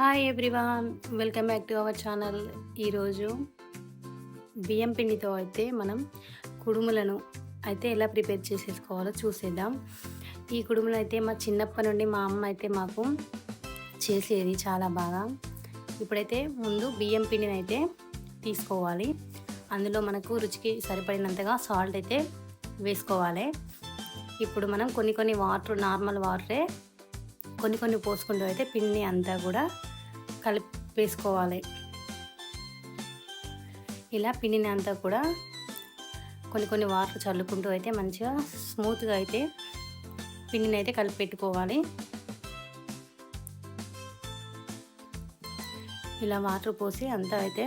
Hi everyone welcome back to our channel ఈరోజు బియ్యం పిండితో అయితే మనం కుడుములను అయితే ఎలా ప్రిపేర్ చేసేసుకోవాలో చూసేద్దాం. ఈ కుడుములు అయితే మా చిన్నప్పటి నుండి మా అమ్మ అయితే మాకు చేసేది చాలా బాగా. ఇప్పుడైతే ముందు బియ్యం పిండిని అయితే తీసుకోవాలి. అందులో మనకు రుచికి సరిపడినంతగా సాల్ట్ అయితే వేసుకోవాలి. ఇప్పుడు మనం కొన్ని కొన్ని వాటర్ నార్మల్ వాటరే కొన్ని కొన్ని పోసుకుంటూ అయితే పిండిని అంతా కూడా కలిపేసుకోవాలి. ఇలా పిండిని అంతా కూడా కొన్ని కొన్ని వాటర్ చల్లుకుంటూ అయితే మంచిగా స్మూత్గా అయితే పిండిని అయితే కలిపి పెట్టుకోవాలి ఇలా వాటర్ పోసి అంతా అయితే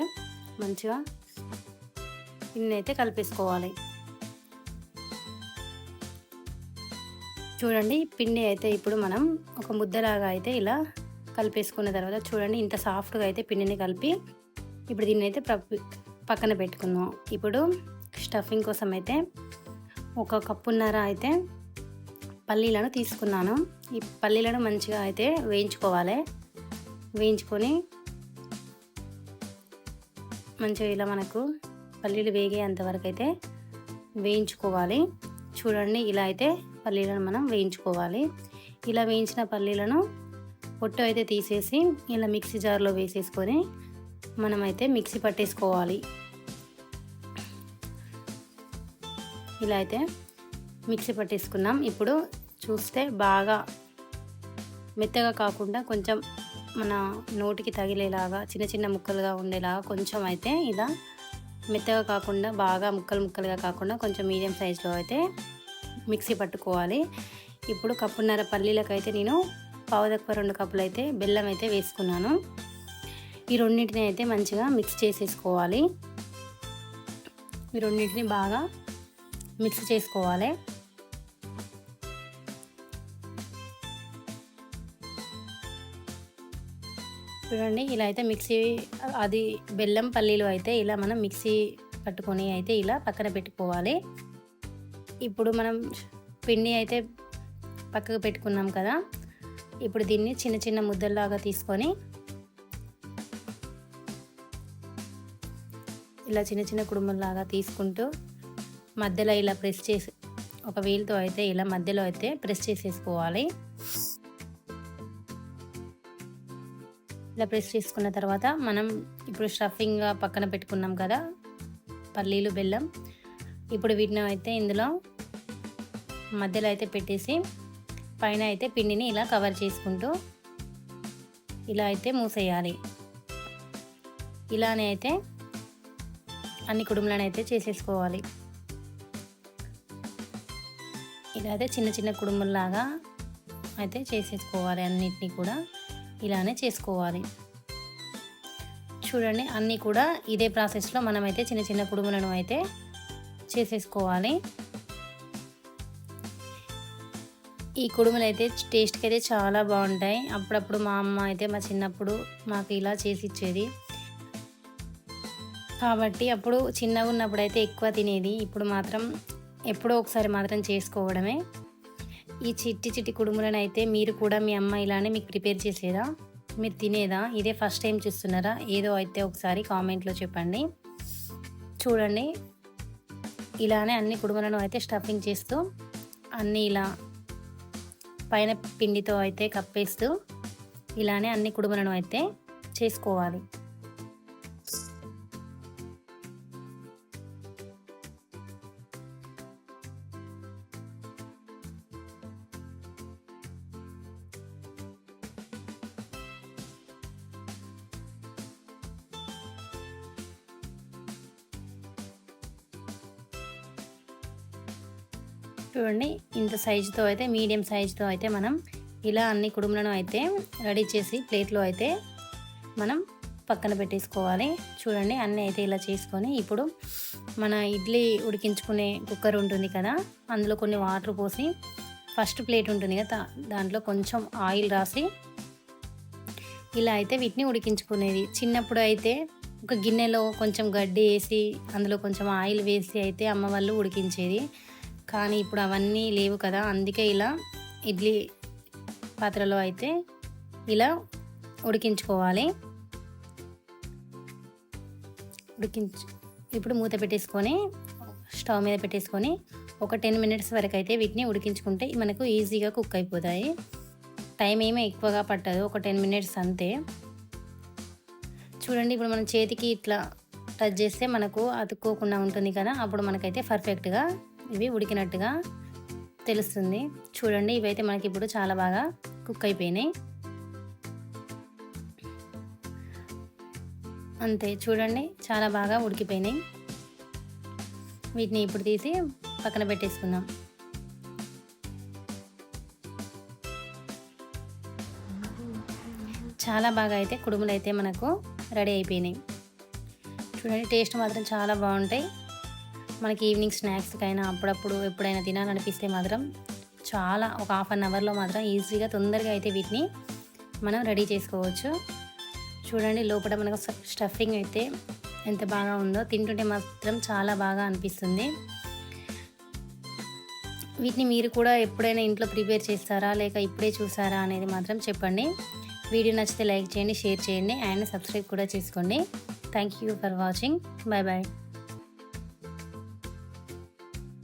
మంచిగా పిండిని అయితే కలిపేసుకోవాలి. చూడండి పిండి అయితే ఇప్పుడు మనం ఒక ముద్దలాగా అయితే ఇలా కలిపేసుకున్న తర్వాత చూడండి ఇంత సాఫ్ట్గా అయితే పిండిని కలిపి ఇప్పుడు దీన్ని అయితే పక్కన పెట్టుకుందాం. ఇప్పుడు స్టఫింగ్ కోసం అయితే ఒక కప్పున్నర అయితే పల్లీలను తీసుకున్నాను. ఈ పల్లీలను మంచిగా అయితే వేయించుకోవాలి. వేయించుకొని మంచిగా ఇలా మనకు పల్లీలు వేగేంత వరకు అయితే వేయించుకోవాలి. చూడండి ఇలా అయితే పల్లీలను మనం వేయించుకోవాలి. ఇలా వేయించిన పల్లీలను పొట్టు అయితే తీసేసి ఇలా మిక్సీ జార్లో వేసేసుకొని మనమైతే మిక్సీ పట్టేసుకోవాలి. ఇలా అయితే మిక్సీ పట్టేసుకున్నాం. ఇప్పుడు చూస్తే బాగా మెత్తగా కాకుండా కొంచెం మన నోటికి తగిలేలాగా చిన్న చిన్న ముక్కలుగా ఉండేలాగా కొంచెం అయితే ఇలా మెత్తగా కాకుండా బాగా ముక్కలు ముక్కలుగా కాకుండా కొంచెం మీడియం సైజులో అయితే మిక్సీ పట్టుకోవాలి. ఇప్పుడు కప్పున్నర పల్లీలకు అయితే నేను పావుదక్కువ రెండు కప్పులు అయితే బెల్లం అయితే వేసుకున్నాను. ఈ రెండింటిని అయితే మంచిగా మిక్స్ చేసేసుకోవాలి. ఈ రెండింటిని బాగా మిక్స్ చేసుకోవాలి. చూడండి ఇలా అయితే మిక్సీ అది బెల్లం పల్లీలు అయితే ఇలా మనం మిక్సీ పట్టుకొని అయితే ఇలా పక్కన పెట్టుకోవాలి. ఇప్పుడు మనం పిండి అయితే పక్కకు పెట్టుకున్నాం కదా ఇప్పుడు దీన్ని చిన్న చిన్న ముద్దల్లాగా తీసుకొని ఇలా చిన్న చిన్న కుడుముల్లాగా తీసుకుంటూ మధ్యలో ఇలా ప్రెస్ చేసి ఒక వీల్తో అయితే ఇలా మధ్యలో అయితే ప్రెస్ చేసేసుకోవాలి. ఇలా ప్రెస్ చేసుకున్న తర్వాత మనం ఇప్పుడు స్టఫింగ్ పక్కన పెట్టుకున్నాం కదా పల్లీలు బెల్లం. ఇప్పుడు వీటిని అయితే ఇందులో మధ్యలో అయితే పెట్టేసి పైన అయితే పిండిని ఇలా కవర్ చేసుకుంటూ ఇలా అయితే మూసేయాలి. ఇలానే అయితే అన్ని కుడుములను అయితే చేసేసుకోవాలి. ఇలా అయితే చిన్న చిన్న కుడుముల్లాగా అయితే చేసేసుకోవాలి అన్నిటినీ కూడా. ఇలానే చేసుకోవాలి. చూడండి అన్నీ కూడా ఇదే ప్రాసెస్లో మనమైతే చిన్న చిన్న కుడుములను అయితే చేసేసుకోవాలి. ఈ కుడుములు అయితే టేస్ట్కి అయితే చాలా బాగుంటాయి. అప్పుడప్పుడు మా అమ్మ అయితే మా చిన్నప్పుడు మాకు ఇలా చేసి ఇచ్చేది కాబట్టి అప్పుడు చిన్నగా ఉన్నప్పుడు అయితే ఎక్కువ తినేది. ఇప్పుడు మాత్రం ఎప్పుడో ఒకసారి మాత్రం చేసుకోవడమే. ఈ చిట్టి చిట్టి కుడుములను అయితే మీరు కూడా మీ అమ్మ ఇలానే మీకు ప్రిపేర్ చేసేదా? మీరు తినేదా? ఇదే ఫస్ట్ టైం చూస్తున్నారా? ఏదో అయితే ఒకసారి కామెంట్లో చెప్పండి. చూడండి. ఇలానే అన్ని కుడుములను అయితే స్టఫింగ్ చేస్తూ అన్నీ ఇలా పైన పిండితో అయితే కప్పేస్తూ ఇలానే అన్ని కుడుములను అయితే చేసుకోవాలి. చూడండి. ఇంత సైజుతో అయితే మీడియం సైజుతో అయితే మనం ఇలా అన్ని కుడుములను అయితే రెడీ చేసి ప్లేట్లో అయితే మనం పక్కన పెట్టేసుకోవాలి. చూడండి అన్నీ అయితే ఇలా చేసుకొని ఇప్పుడు మన ఇడ్లీ ఉడికించుకునే కుక్కర్ ఉంటుంది కదా అందులో కొన్ని వాటర్ పోసి ఫస్ట్ ప్లేట్ ఉంటుంది కదా దాంట్లో కొంచెం ఆయిల్ రాసి ఇలా అయితే వీటిని ఉడికించుకునేది. చిన్నప్పుడు అయితే ఒక గిన్నెలో కొంచెం గడ్డి వేసి అందులో కొంచెం ఆయిల్ వేసి అయితే అమ్మ వాళ్ళు ఉడికించేది. కానీ ఇప్పుడు అవన్నీ లేవు కదా అందుకే ఇలా ఇడ్లీ పాత్రలో అయితే ఇలా ఉడికించుకోవాలి. ఉడికించు ఇప్పుడు మూత పెట్టేసుకొని స్టవ్ మీద పెట్టేసుకొని ఒక టెన్ మినిట్స్ వరకు అయితే వీటిని ఉడికించుకుంటే మనకు ఈజీగా కుక్ అయిపోతాయి. టైం ఏమీ ఎక్కువగా పట్టదు ఒక టెన్ మినిట్స్ అంతే. చూడండి ఇప్పుడు మనం చేతికి ఇట్లా టచ్ చేస్తే మనకు అతుక్కోకుండా ఉంటుంది కదా అప్పుడు మనకైతే పర్ఫెక్ట్గా ఇవి ఉడికినట్టుగా తెలుస్తుంది. చూడండి ఇవైతే మనకి ఇప్పుడు చాలా బాగా కుక్ అయిపోయినాయి. అంతే చూడండి చాలా బాగా ఉడికిపోయినాయి. వీటిని ఇప్పుడు తీసి పక్కన పెట్టేసుకుందాం. చాలా బాగా అయితే కుడుములు అయితే మనకు రెడీ అయిపోయినాయి. చూడండి టేస్ట్ మాత్రం చాలా బాగుంటాయి. మనకి ఈవినింగ్ స్నాక్స్కైనా అప్పుడప్పుడు ఎప్పుడైనా తినాలనిపిస్తే మాత్రం చాలా ఒక హాఫ్ అన్ అవర్లో మాత్రం ఈజీగా తొందరగా అయితే వీటిని మనం రెడీ చేసుకోవచ్చు. చూడండి లోపల మనకు స్టఫింగ్ అయితే ఎంత బాగా ఉందో తింటుంటే మాత్రం చాలా బాగా అనిపిస్తుంది. వీటిని మీరు కూడా ఎప్పుడైనా ఇంట్లో ప్రిపేర్ చేస్తారా లేక ఇప్పుడే చూసారా అనేది మాత్రం చెప్పండి. వీడియో నచ్చితే లైక్ చేయండి షేర్ చేయండి అండ్ సబ్స్క్రైబ్ కూడా చేసుకోండి. Thank you for watching bye bye